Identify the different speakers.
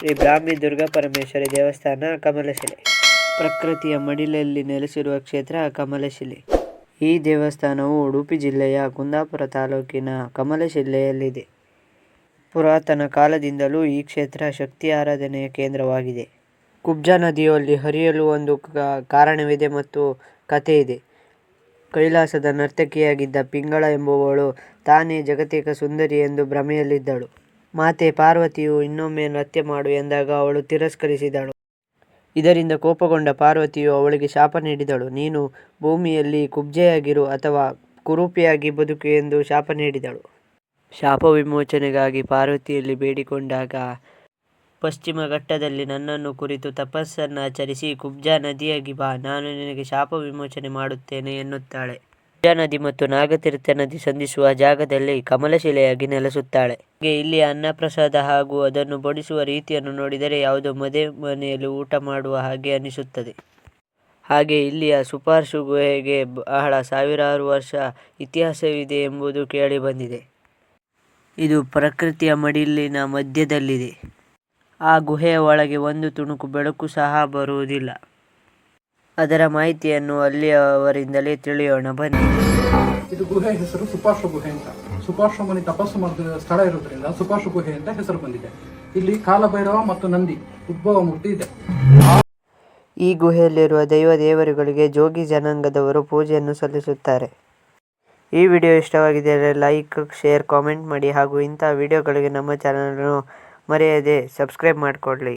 Speaker 1: ಶ್ರೀ ಬ್ರಾಹ್ಮಿ ದುರ್ಗಾ ಪರಮೇಶ್ವರಿ ದೇವಸ್ಥಾನ ಕಮಲಶಿಲೆ. ಪ್ರಕೃತಿಯ ಮಡಿಲಲ್ಲಿ ನೆಲೆಸಿರುವ ಕ್ಷೇತ್ರ ಕಮಲಶಿಲೆ. ಈ ದೇವಸ್ಥಾನವು ಉಡುಪಿ ಜಿಲ್ಲೆಯ ಕುಂದಾಪುರ ತಾಲೂಕಿನ ಕಮಲಶಿಲೆಯಲ್ಲಿದೆ. ಪುರಾತನ ಕಾಲದಿಂದಲೂ ಈ ಕ್ಷೇತ್ರ ಶಕ್ತಿ ಆರಾಧನೆಯ ಕೇಂದ್ರವಾಗಿದೆ. ಕುಬ್ಜಾ ನದಿಯಲ್ಲಿ ಹರಿಯಲು ಒಂದು ಕಾರಣವಿದೆ ಮತ್ತು ಕಥೆ ಇದೆ. ಕೈಲಾಸದ ನರ್ತಕಿಯಾಗಿದ್ದ ಪಿಂಗಳ ಎಂಬುವಳು ತಾನೇ ಜಗತಿಕ ಸುಂದರಿ ಎಂದು ಭ್ರಮೆಯಲ್ಲಿದ್ದಳು. ಮಾತೆ ಪಾರ್ವತಿಯು ಇನ್ನೊಮ್ಮೆ ನೃತ್ಯ ಮಾಡು ಎಂದಾಗ ಅವಳು ತಿರಸ್ಕರಿಸಿದಳು. ಇದರಿಂದ ಕೋಪಗೊಂಡ ಪಾರ್ವತಿಯು ಅವಳಿಗೆ ಶಾಪ ನೀಡಿದಳು. ನೀನು ಭೂಮಿಯಲ್ಲಿ ಕುಬ್ಜೆಯಾಗಿರು ಅಥವಾ ಕುರೂಪಿಯಾಗಿ ಬದುಕು ಎಂದು ಶಾಪ ನೀಡಿದಳು. ಶಾಪ ವಿಮೋಚನೆಗಾಗಿ ಪಾರ್ವತಿಯಲ್ಲಿ ಬೇಡಿಕೊಂಡಾಗ ಪಶ್ಚಿಮ ಘಟ್ಟದಲ್ಲಿ ನನ್ನನ್ನು ಕುರಿತು ತಪಸ್ಸನ್ನಾಚರಿಸಿ ಕುಬ್ಜಾ ನದಿಯಾಗಿ ಬಾ. ನಾನು ನಿನಗೆ ಶಾಪ ವಿಮೋಚನೆ ಮಾಡುತ್ತೇನೆ ಎನ್ನುತ್ತಾಳೆ. ಕುಬ್ಜಾ ನದಿ ಮತ್ತು ನಾಗತೀರ್ಥ ನದಿ ಸಂಧಿಸುವ ಜಾಗದಲ್ಲಿ ಕಮಲಶಿಲೆಯಾಗಿ ನೆಲೆಸುತ್ತಾಳೆ. ಇಲ್ಲಿ ಅನ್ನಪ್ರಸಾದ ಹಾಗೂ ಅದನ್ನು ಬಡಿಸುವ ರೀತಿಯನ್ನು ನೋಡಿದರೆ ಯಾವುದೋ ಮದುವೆ ಮನೆಯಲ್ಲಿ ಊಟ ಮಾಡುವ ಹಾಗೆ ಅನಿಸುತ್ತದೆ. ಹಾಗೆ ಇಲ್ಲಿಯ ಸುಪಾರ್ಶು ಗುಹೆಗೆ ಬಹಳ ಸಾವಿರಾರು ವರ್ಷ ಇತಿಹಾಸವಿದೆ ಎಂಬುದು ಕೇಳಿಬಂದಿದೆ. ಇದು ಪ್ರಕೃತಿಯ ಮಡಿಲಿನ ಮಧ್ಯದಲ್ಲಿದೆ. ಆ ಗುಹೆಯ ಒಳಗೆ ಒಂದು ತುಣುಕು ಬೆಳಕು ಸಹ ಬರುವುದಿಲ್ಲ. ಅದರ ಮಾಹಿತಿಯನ್ನು ಅಲ್ಲಿಯವರಿಂದಲೇ ತಿಳಿಯೋಣ. ಬನ್ನಿ.
Speaker 2: ಇದು ಗುಹೆ ಹೆಸರು ಸುಪಾರ್ಶ್ವ ಗುಹೆ ಅಂತ. ಸುಪಾರ್ಶ್ವ ಮುನಿ ತಪಸ್ಸು ಮಾಡಿದ ಸ್ಥಳ ಇರೋದ್ರಿಂದ ಸುಪಾರ್ಶ್ವ ಗುಹೆ ಅಂತ ಹೆಸರು ಬಂದಿದೆ. ಇಲ್ಲಿ ಕಾಲಭೈರವ ಮತ್ತು ನಂದಿ ಉದ್ಭವ ಮೂರ್ತಿ ಇದೆ.
Speaker 1: ಈ ಗುಹೆಯಲ್ಲಿರುವ ದೈವ ದೇವರುಗಳಿಗೆ ಜೋಗಿ ಜನಾಂಗದವರು ಪೂಜೆಯನ್ನು ಸಲ್ಲಿಸುತ್ತಾರೆ. ಈ ವಿಡಿಯೋ ಇಷ್ಟವಾಗಿದ್ದರೆ ಲೈಕ್ ಶೇರ್ ಕಾಮೆಂಟ್ ಮಾಡಿ ಹಾಗೂ ಇಂಥ ವಿಡಿಯೋಗಳಿಗೆ ನಮ್ಮ ಚಾನಲನ್ನು ಮರೆಯದೆ ಸಬ್ಸ್ಕ್ರೈಬ್ ಮಾಡಿಕೊಳ್ಳಿ.